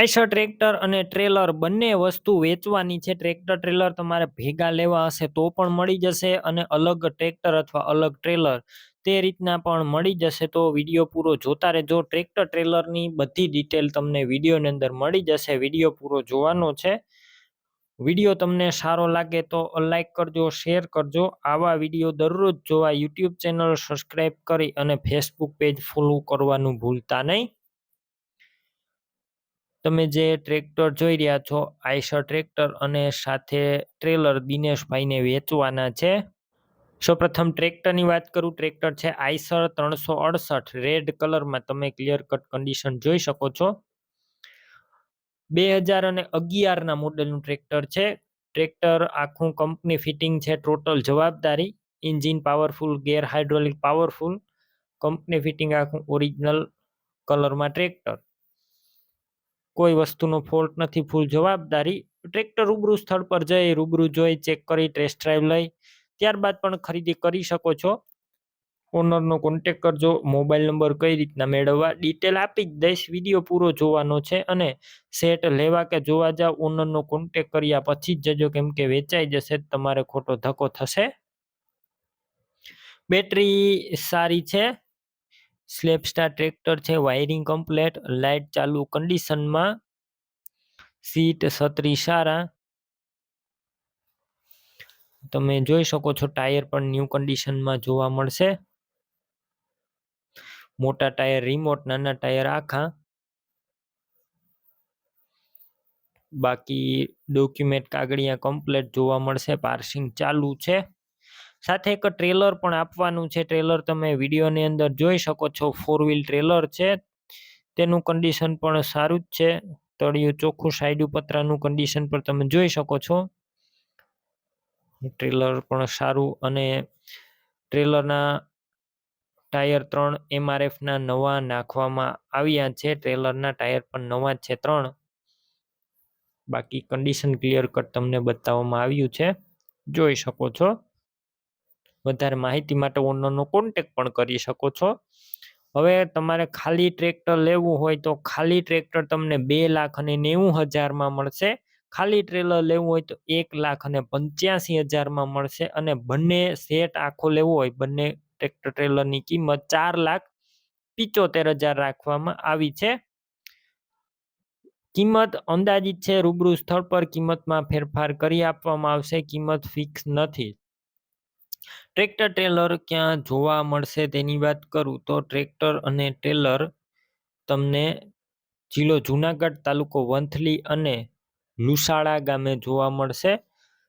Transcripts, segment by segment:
Eicher tractor અને trailer બંને વસ્તુ વેચવાની છે. ટ્રેક્ટર, ટ્રેલર તમારે ભેગા લેવા હશે તો પણ મળી જશે અને અલગ ટ્રેક્ટર અથવા અલગ ટ્રેલર તે રીતના પણ મળી જશે. તો વીડિયો પૂરો જોતા રહેજો. ટ્રેક્ટર, ટ્રેલરની બધી ડિટેલ તમને વિડીયોની અંદર મળી જશે. વીડિયો પૂરો જોવાનો છે. વીડિયો તમને સારો લાગે તો લાઇક કરજો, શેર કરજો. આવા વીડિયો દરરોજ જોવા યુટ્યુબ ચેનલ સબસ્ક્રાઈબ કરી અને ફેસબુક પેજ ફોલો કરવાનું ભૂલતા નહીં. તમે જે ટ્રેક્ટર જોઈ રહ્યા છો, આઈસર ટ્રેક્ટર અને સાથે ટ્રેલર દિનેશભાઈને વેચવાના છે. સૌપ્રથમ ટ્રેક્ટરની વાત કરું, ટ્રેક્ટર છે આઈસર ત્રણસો અડસઠ, રેડ કલરમાં તમે ક્લિયર કટ કન્ડિશન જોઈ શકો છો. બે હજાર અને અગિયારના મોડેલનું ટ્રેક્ટર છે. ટ્રેક્ટર આખું કંપની ફિટિંગ છે, ટોટલ જવાબદારી engine powerful, gear hydraulic powerful, company fitting આખું ઓરિજિનલ કલરમાં ટ્રેક્ટર. કોઈ વસ્તુનો ફોલ્ટ નથી ફૂલ જવાબદારી ટ્રેક્ટર રૂબરૂ સ્થળ પર જઈ, રૂબરૂ જોઈ ચેક કરી ટેસ્ટ ડ્રાઈવ લઈ, ત્યારબાદ પણ ખરીદી કરી શકો છો. ઓનરનો કોન્ટેક કરજો મોબાઈલ નંબર કઈ રીતના મેળવવા ડિટેલ આપી જ દઈશ વીડિયો પૂરો જોવાનો છે અને સેટ લેવા કે જોવા જાવ ઓનરનો કોન્ટેક કર્યા પછી જ જજો, કેમ કે વેચાઈ જશે તમારે ખોટો ધક્કો થશે. બેટરી સારી છે. સ્લેપ સ્ટાર ટ્રેક્ટર છે, વાયરિંગ કમ્પ્લેટ, લાઇટ ચાલુ કન્ડિશનમાં, સીટ છત્રી સારા. તમે જોઈ શકો છો, ટાયર પણ ન્યૂ કન્ડિશનમાં જોવા મળશે. મોટા ટાયર રિમોટ, નાના ટાયર આખા. બાકી ડોક્યુમેન્ટ કાગળિયા કમ્પ્લેટ જોવા મળશે, પાર્સિંગ ચાલુ છે. સાથે એક ટ્રેલર પણ આપવાનું છે. ટ્રેલર તમે વિડીયોની અંદર જોઈ શકો છો. ફોર વ્હીલ ટ્રેલર છે. તેનું કન્ડિશન પણ સારું જ છે. તળિયું ચોખ્ખું સાઈડ પતરાનું કન્ડિશન પણ તમે જોઈ શકો છો. ટ્રેલર પણ સારું અને ટ્રેલરના ટાયર ત્રણ એમઆરએફના નવા નાખવામાં આવ્યા છે. ટ્રેલરના ટાયર પણ નવા છે ત્રણ. બાકી કન્ડિશન ક્લિયર કટ તમને બતાવવામાં આવ્યું છે. જોઈ શકો છો. વધારે માહિતી માટે ઓનરનો કોન્ટેક પણ કરી શકો છો. હવે તમારે ખાલી ટ્રેક્ટર લેવું હોય તો ખાલી ટ્રેક્ટર તમને બે લાખ અને નેવું હજારમાં મળશે. ખાલી ટ્રેલર લેવું હોય તો એક લાખ અને પંચ્યાસી હજારમાં મળશે અને બંને સેટ આખો લેવો હોય, બંને ટ્રેક્ટર ટ્રેલરની કિંમત ચાર લાખ પિચોતેર હજાર રાખવામાં આવી છે. કિંમત અંદાજિત છે, રૂબરૂ સ્થળ પર કિંમતમાં ફેરફાર કરી આપવામાં આવશે, કિંમત ફિક્સ નથી. ટ્રેક્ટર ટ્રેલર ક્યાં જોવા મળશે તેની વાત કરું તો ટ્રેક્ટર અને ટ્રેલર તમને જિલ્લો જુનાગઢ તાલુકો વંથલી અને લુસાડા ગામે જોવા મળશે.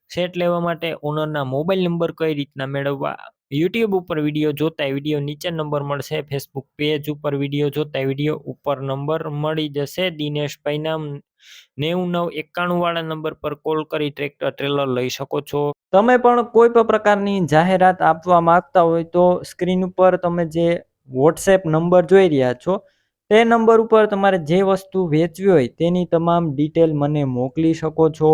સેટ લેવા માટે ઓનરના મોબાઈલ નંબર કઈ રીતના મેળવવા યુટ્યુબ ઉપર વીડિયો જોતા વીડિયો નીચે નંબર મળશે ફેસબુક પેજ ઉપર વીડિયો જોતા વીડિયો ઉપર નંબર મળી જશે. દિનેશભાઈના નેવું નવ એકાણું વાળા નંબર પર કોલ કરી ટ્રેક્ટર ટ્રેલર લઈ શકો છો. તમે પણ કોઈ પણ પ્રકારની જાહેરાત આપવા માંગતા હોય તો સ્ક્રીન ઉપર તમે જે વોટ્સએપ નંબર જોઈ રહ્યા છો, તે નંબર ઉપર તમારે જે વસ્તુ વેચવી હોય તેની તમામ ડિટેલ મને મોકલી શકો છો.